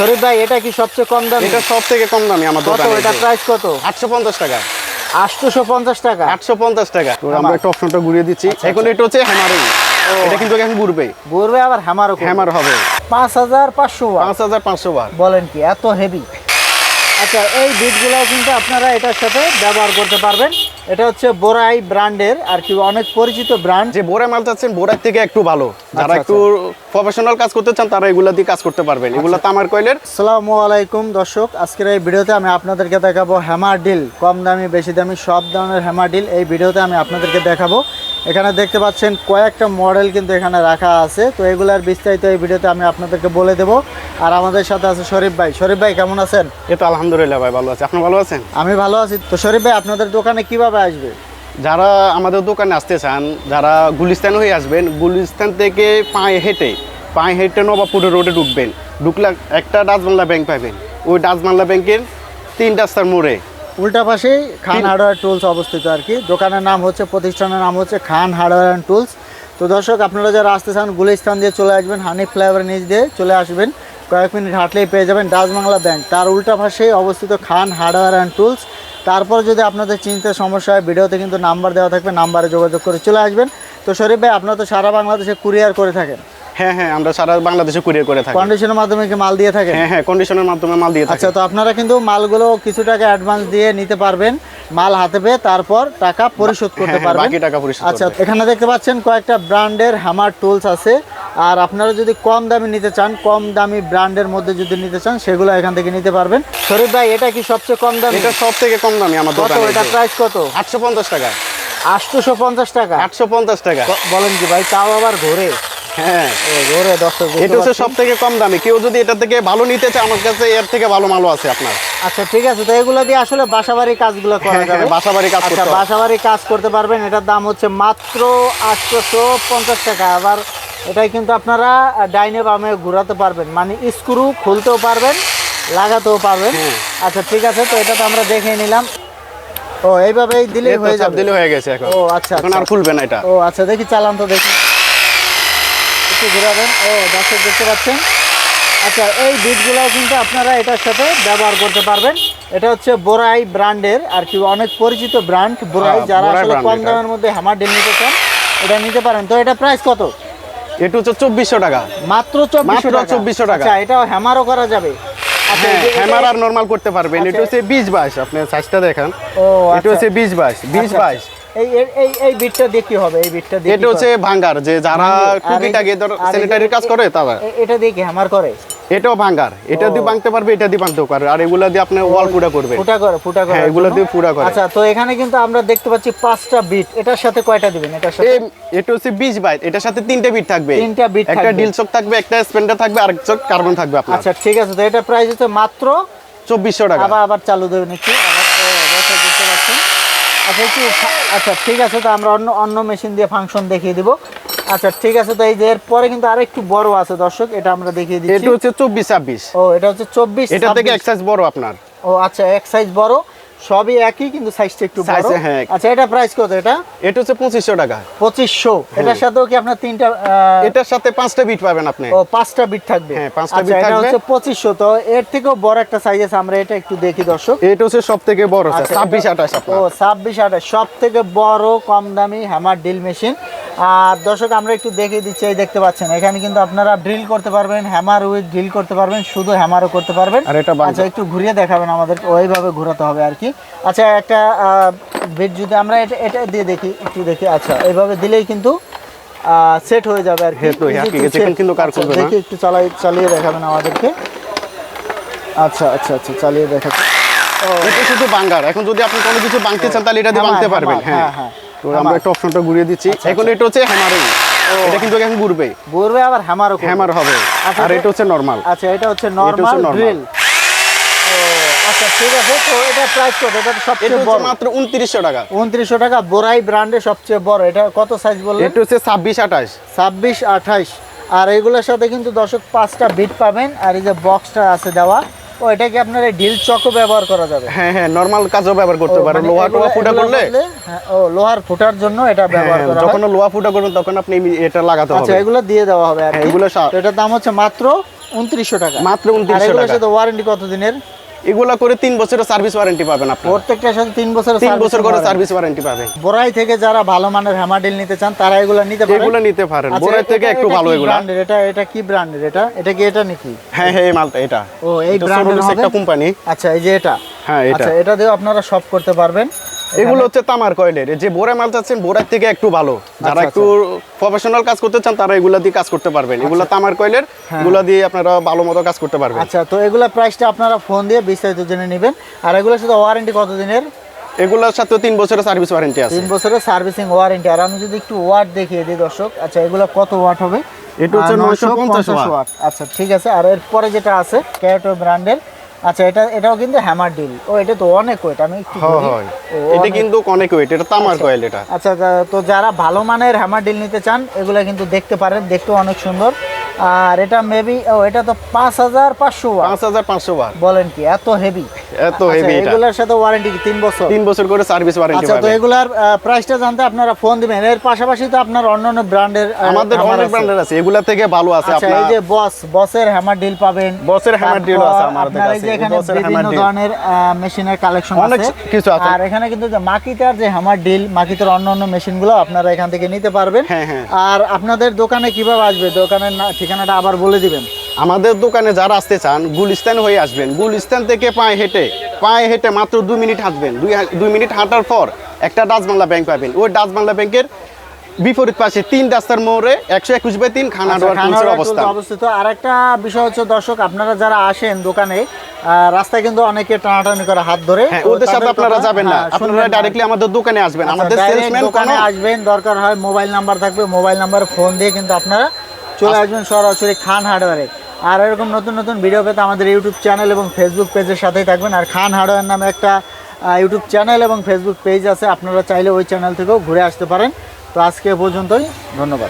শরীফ ভাই এটা কি সবচেয়ে কম দাম? এটা সব থেকে কম দামি আমার কত? দোকানে এটা প্রাইস কত? আটশো পঞ্চাশ টাকা। আটশোশো পঞ্চাশ টাকা? আটশো পঞ্চাশ টাকা। তো আমরা। একটা অপশনটা ঘুরিয়ে দিচ্ছি। আচ্ছা, এখন এটা হচ্ছে হ্যামারিং এটা কিন্তু এখন ঘুরবে। ঘুরবে আবার হ্যামারও। হ্যামার হবে। পাঁচ হাজার পাঁচশো পাঁচ হাজার পাঁচশো বার বলেন কি এত হেভি আচ্ছা এই বিটগুলো কিন্তু আপনারা এটার সাথে ব্যবহার করতে পারবেন। এটা হচ্ছে বোরাই ব্র্যান্ডের আর কি অনেক পরিচিত ব্র্যান্ড। যে বোরা মাল চাচ্ছেন বোরার থেকে একটু ভালো। যারা আচ্ছা, একটু প্রফেশনাল কাজ করতে চান তারা এগুলা দিয়ে কাজ করতে পারবেন। এগুলা আচ্ছা। তামার কয়েলের আসসালামু আলাইকুম দর্শক আজকের এই ভিডিওতে আমি আপনাদেরকে দেখাবো হ্যামার ডিল কম দামি বেশি দামি সব ধরনের হ্যামার ডিল এই ভিডিওতে আমি আপনাদেরকে দেখাবো। এখানে দেখতে পাচ্ছেন কয়েকটা মডেল কিন্তু এখানে রাখা আছে। তো এগুলার বিস্তারিত এই ভিডিওতে আমি আপনাদেরকে বলে দেবো। আর আমাদের সাথে আছে শরীফ ভাই। শরীফ ভাই কেমন আছেন? এ তো আলহামদুলিল্লাহ ভাই ভালো আছে। আপনি ভালো আছেন? আমি ভালো আছি। তো শরীফ ভাই আপনাদের দোকানে কীভাবে আসবে? যারা আমাদের দোকানে আসতে চান যারা গুলিস্তান হয়ে আসবেন গুলিস্তান থেকে পায়ে হেঁটে পায়ে হেঁটে নবাবপুরে রোডে ঢুকবেন। ঢুকলে একটা ডাচবাংলা ব্যাংক পাবেন। ওই ডাচবাংলা ব্যাংকের তিন রাস্তার মোড়ে। উল্টা পাশেই খান হার্ডওয়্যার টুলস অবস্থিত আর কি। দোকানের নাম হচ্ছে প্রতিষ্ঠানের নাম হচ্ছে খান হার্ডওয়্যার অ্যান্ড টুলস। তো দর্শক আপনারা যারা আসতে চান গুলিস্তান দিয়ে চলে আসবেন হানি ফ্লাইওভার নিচ দিয়ে চলে আসবেন। কয়েক মিনিট হাঁটলেই পেয়ে যাবেন ডাচবাংলা ব্যাংক। তার উল্টা পাশেই অবস্থিত খান হার্ডওয়্যার অ্যান্ড টুলস। তারপর যদি আপনাদের চিনতে সমস্যা হয় ভিডিওতে কিন্তু নাম্বার দেওয়া থাকবে নাম্বারে যোগাযোগ করে চলে আসবেন। তো শরীফ ভাই আপনারা তো সারা বাংলাদেশে কুরিয়ার করে থাকেন। হ্যাঁ হ্যাঁ আমরা সারা বাংলাদেশে কুরিয়ার করে থাকি। কন্ডিশনের মাধ্যমে কি মাল দিয়ে থাকেন? হ্যাঁ হ্যাঁ কন্ডিশনের মাধ্যমে মাল দিয়ে থাকি। আচ্ছা তো আপনারা কিন্তু মালগুলো কিছু টাকা অ্যাডভান্স দিয়ে নিতে পারবেন মাল হাতে পেয়ে তারপর টাকা পরিশোধ করতে হ্যাঁ, হ্যাঁ, পারবেন। বাকি টাকা পরিশোধ আচ্ছা এখানে দেখতে পাচ্ছেন কয়েকটা ব্র্যান্ডের হ্যামার টুলস আছে। আর আপনারা যদি কম দামে নিতে চান কম দামি ব্র্যান্ডের মধ্যে যদি নিতে চান সেগুলো এখান থেকে নিতে পারবেন। শরীফ ভাই এটা কি সবচেয়ে কম দামি? এটা সব থেকে কম দামি আমার কত? দোকানে এটা প্রাইস কত? আটশো পঞ্চাশ টাকা। আটশোশো পঞ্চাশ টাকা? আটশো পঞ্চাশ টাকা। বলেন কি ভাই তাও আবার ঘোরে। হ্যাঁ। ঘোরে দর্শক এটা হচ্ছে সব থেকে কম দামি। কেউ যদি এটা থেকে ভালো নিতে চায় আমার কাছে এর থেকে ভালো মালও আছে আপনার। আচ্ছা ঠিক আছে তো এগুলো দিয়ে আসলে বাসাবাড়ি কাজগুলো করা হ্যাঁ, যাবে। হ্যাঁ, বাসাবাড়ি কাজ আচ্ছা বাসাবাড়ি কাজ করতে পারবেন। এটার দাম হচ্ছে মাত্র আটশোশো পঞ্চাশ টাকা। আবার এটাই কিন্তু আপনারা ডাইনে বামে ঘোরাতে পারবেন। মানে স্ক্রু খুলতেও পারবেন লাগাতেও পারবেন। আচ্ছা ঠিক আছে তো এটা তো আমরা দেখে নিলাম। ও এইভাবেই দিলেই তো হয়ে যাবে। দিলে হয়ে গেছে এখন। ও আচ্ছা এখন আর আচ্ছা। খুলবে না এটা। ও আচ্ছা দেখি চালান তো দেখি। একটু ঘোরাবেন। ও দর্শক দেখতে পাচ্ছেন। আচ্ছা এই বিটগুলোও কিন্তু আপনারা এটার সাথে ব্যবহার করতে পারবেন। এটা হচ্ছে বোরাই ব্র্যান্ডের আর কি অনেক পরিচিত ব্র্যান্ড বোরাই হ্যাঁ, যারা আসলে কম দামের মধ্যে হামার ডিল নিতে চান এটা নিতে পারেন। তো এটা প্রাইস কত? এটা হচ্ছে চব্বিশশো টাকা। মাত্র চব্বিশশো টাকা। 2400 টাকা। আচ্ছা এটাও হ্যামারও করা যাবে। হ্যাঁ এই যে- হ্যামার আর নরমাল করতে পারবেন। আচ্ছা। এটা হচ্ছে বিশ বাইশ। আপনি সাইজটা দেখান। ও এটা আচ্ছা। হচ্ছে বিশ বাইশ বিশ বাইশ। এই এই- এই এই বিটটা দিয়ে কি হবে? এই বিটটা দিয়ে এটা হচ্ছে ভাঙ্গার যে যারা টুকিটাকি ধর স্যানিটারির কাজ করে তারা। এটা দিয়ে কি হ্যামার করে? এটাও ভাঙ্গার। এটা দিয়ে ভাঙতে পারবে এটা দিয়ে ভাঙতেও পারবে। আর এগুলা দিয়ে আপনি ওয়াল পুরা করবে ফুটা করে ফুটা করে হ্যাঁ, এগুলো দিয়ে ফুটা করে। আচ্ছা তো এখানে কিন্তু আমরা দেখতে পাচ্ছি পাঁচটা বিট। এটার সাথে কয়টা দিবেন? এটার সাথে? এটা হচ্ছে বিশ বাইশ এটার সাথে তিনটা বিট থাকবে। তিনটা bit একটা ডিল চক থাকবে একটা স্পেন্ডার থাকবে আর চক কার্বন থাকবে আপনার। আচ্ছা ঠিক আছে। তো এটা প্রাইস হচ্ছে মাত্র চব্বিশশো টাকা। আবার আবার চালু দেবেন একটু আবার দেখতে পাচ্ছেন আচ্ছা একটু। আচ্ছা ঠিক আছে। তো আমরা অন্য অন্য মেশিন দিয়ে ফাংশন দেখিয়ে দিব। আচ্ছা ঠিক আছে তো এই যে এরপরে কিন্তু আর একটু বড় আছে দর্শক এটা আমরা দেখিয়ে দিচ্ছি। এটা হচ্ছে চব্বিশ ছাব্বিশ। ও এটা হচ্ছে চব্বিশ এটা থেকে এক সাইজ বড় আপনার। ও আচ্ছা এক সাইজ বড়। সবই একই কিন্তু সাইজটা একটু বড়। হ্যাঁ। আচ্ছা এটা প্রাইস কত এটা? এটা হচ্ছে পঁচিশশো টাকা। পঁচিশশো। এটার সাথেও কি আপনার তিনটা এটার সাথে পাঁচটা বিট পাবেন আপনি। ও পাঁচটা বিট থাকবে। হ্যাঁ, পাঁচটা আচ্ছা, bit এটা হচ্ছে পঁচিশশো। তো এর থেকেও বড় একটা সাইজ আছে আমরা এটা একটু দেখি দর্শক। এটা হচ্ছে সব থেকে বড় এটা- আঠাশ ও আপনার। ছাব্বিশ আঠাশ সব থেকে বড় কম দামি হ্যামার ড্রিল মেশিন আর দর্শক আমরা একটু দেখিয়ে দিচ্ছি এই দেখতে পাচ্ছেন এখানে কিন্তু আপনারা ড্রিল করতে পারবেন হ্যামার উইথ ড্রিল করতে পারবেন শুধু হ্যামারও করতে পারবেন। আর এটা আচ্ছা একটু ঘুরিয়ে দেখাবেন আমাদের ওইভাবে ঘোরাতে হবে আর কি। আচ্ছা একটা বিট যদি আমরা এটা এটা দিয়ে দেখি একটু দেখি আচ্ছা এইভাবে দিলেই কিন্তু সেট হয়ে যাবে আর কি। হ্যাঁ কিন্তু কার আচ্ছা, করবে দেখি একটু চালাই চালিয়ে দেখাবেন আমাদেরকে। আচ্ছা আচ্ছা আচ্ছা চালিয়ে দেখাচ্ছি। এটা শুধু বাঙ্গার। এখন যদি আপনি কোনো কিছু বাংতে চান তাহলে এটা দিয়ে বাংতে পারবেন হ্যাঁ হ্যাঁ, তো আমরা একটা অপশনটা ঘুরিয়ে দিচ্ছি। এখন এটা হচ্ছে হ্যামারিং এটা কিন্তু এখন ঘুরবে। ঘুরবে আবার হ্যামারও হ্যামার হবে। আচ্ছা, আর এটা হচ্ছে নরমাল আচ্ছা এটা হচ্ছে নরমাল ড্রিল আচ্ছা ঠিক আছে তো এটা প্রাইস কত? এটা সবচেয়ে বড়। মাত্র উনত্রিশশো টাকা। উনত্রিশশো টাকা বোরাই সবচেয়ে বড়। এটা কত সাইজ বললেন? এটা হচ্ছে ছাব্বিশ আঠাশ। ছাব্বিশ আঠাইশ আর এগুলোর সাথে কিন্তু দশক পাঁচটা বিট পাবেন। আর এই যে বক্সটা আছে দেওয়া ও এটা কি আপনার ঢিল চকও ব্যবহার করা যাবে? হ্যাঁ হ্যাঁ নরমাল কাজও ব্যবহার করতে পারেন। লোহা টোহা ফুটা করলে? হ্যাঁ, ও লোহার ফুটার জন্য এটা ব্যবহার হ্যাঁ, করা যখন লোহা ফুটা করবেন তখন আপনি এটা লাগাতে আচ্ছা হবে। এগুলো দিয়ে দেওয়া হবে আর হ্যাঁ, এগুলো এটার দাম হচ্ছে মাত্র উনত্রিশশো টাকা। মাত্র আর 2900 এগুলোর টাকা। সাথে ওয়ারেন্টি কত দিনের এগুলা করে তিন বছরের সার্ভিস ওয়ারেন্টি পাবেন আপনি প্রত্যেকটার সাথে তিন বছর তিন বছর করে সার্ভিস ওয়ারেন্টি পাবেন। বোরাই থেকে যারা ভালো মানের হ্যামাডিল নিতে চান তারা এগুলো নিতে পারেন। এগুলো নিতে পারেন। বোরাই থেকে এটা- একটু এটা ভালো এগুলো। এটা এটা কি ব্র্যান্ডের এটা? এটা কি এটা নাকি? হ্যাঁ হ্যাঁ এই মালটা এটা। ও এই ব্র্যান্ডের একটা কোম্পানি আচ্ছা এই যে এটা। হ্যাঁ এটা। আচ্ছা এটা দিয়ে আপনারা সব করতে পারবেন। এগুলো হচ্ছে তামার কয়েলের। যে বোরা মাল চাচ্ছেন বোরার থেকে একটু ভালো। যারা আচ্ছা, একটু প্রফেশনাল কাজ করতে চান তারা এগুলা দিয়ে কাজ করতে পারবেন। এগুলা তামার কয়েলের এগুলা দিয়ে আপনারা ভালো মতো কাজ করতে পারবেন। আচ্ছা তো এগুলা প্রাইসটা আপনারা ফোন দিয়ে বিস্তারিত জেনে নেবেন। আর এগুলোর সাথে ওয়ারেন্টি কত দিনের এগুলোর সাথে তিন বছরের সার্ভিস ওয়ারেন্টি আছে। তিন বছরের সার্ভিসিং ওয়ারেন্টি আর আমি যদি একটু ওয়াট দেখিয়ে দিই দর্শক আচ্ছা এগুলো কত ওয়াট হবে? এটা হচ্ছে 950 950 ওয়াট আচ্ছা ঠিক আছে। আর এরপরে যেটা আছে ক্যারেটো ব্র্যান্ডের আচ্ছা এটা এটাও কিন্তু হ্যামার ডিল ও এটা তো অনেক ওয়েট আমি একটু। এটা কিন্তু অনেক ওয়েট এটা তামার কয়েল এটা। আচ্ছা তো যারা ভালো মানের হ্যামার ডিল নিতে চান এগুলা কিন্তু দেখতে পারেন দেখতেও অনেক সুন্দর। আর এটা মেবি ও এটা তো পাঁচ হাজার পাঁচশো পাঁচ হাজার পাঁচশো বলেন কি এত হেভি এত হেভি এটা। এগুলোর সাথে ওয়ারেন্টি কি? তিন বছর? তিন বছর করে সার্ভিস ওয়ারেন্টি আচ্ছা তো পাবেন এগুলার প্রাইসটা জানতে আপনারা ফোন দিবেন। এর পাশাপাশি তো আপনার অন্যান্য ব্র্যান্ডের আমাদের অনেক ব্র্যান্ডের আছে। এগুলা থেকে ভালো আছে আচ্ছা এই যে বস বসের হ্যামার ডিল পাবেন। বসের deal আছে আমাদের আপনার কাছে, যে এখানে বিভিন্ন ধরনের মেশিনের কালেকশন আছে। কিছু আছে। আর এখানে কিন্তু যে মাকিতার যে হ্যামার ডিল মাকিতার অন্য অন্য মেশিনগুলো আপনারা এখান থেকে নিতে পারবেন। হ্যাঁ, হ্যাঁ। আর আপনাদের দোকানে কীভাবে আসবে? দোকানের না- ঠিকানাটা আবার বলে দিবেন। আমাদের দোকানে যারা আসতে চান গুলিস্তান হয়ে আসবেন। গুলিস্তান থেকে পায়ে হেঁটে পায়ে হেঁটে মাত্র দুই মিনিট হাঁটবেন। দুই দুই মিনিট হাঁটার পর একটা ডাচ বাংলা ব্যাংক পাবেন। ওই ডাচ বাংলা ব্যাংকের বিপরীত পাশে তিন রাস্তার মোড়ে একশো একুশ বাই তিন খানা আচ্ছা, অবস্থান। অবস্থিত। আর একটা বিষয় হচ্ছে দর্শক আপনারা যারা আসেন দোকানে রাস্তায় কিন্তু অনেকে টানাটানি করে হাত ধরে। হ্যাঁ ওদের সাথে আপনারা যাবেন না। হ্যাঁ, আপনারা ডাইরেক্টলি আমাদের দোকানে আসবেন। আচ্ছা, আমাদের সেলসম্যান দোকানে আসবেন দরকার হয় মোবাইল নাম্বার থাকবে মোবাইল নাম্বার ফোন দিয়ে কিন্তু আপনারা চলে আসবেন সরাসরি খান হার্ডওয়ারে আর এরকম নতুন নতুন ভিডিও পেতে আমাদের ইউটিউব চ্যানেল এবং ফেসবুক পেজের সাথেই থাকবেন। আর খান হার্ডওয়্যার নামে একটা ইউটিউব চ্যানেল এবং ফেসবুক পেজ আছে, আপনারা চাইলে ওই চ্যানেল থেকেও ঘুরে আসতে পারেন। তো আজকে পর্যন্তই, ধন্যবাদ।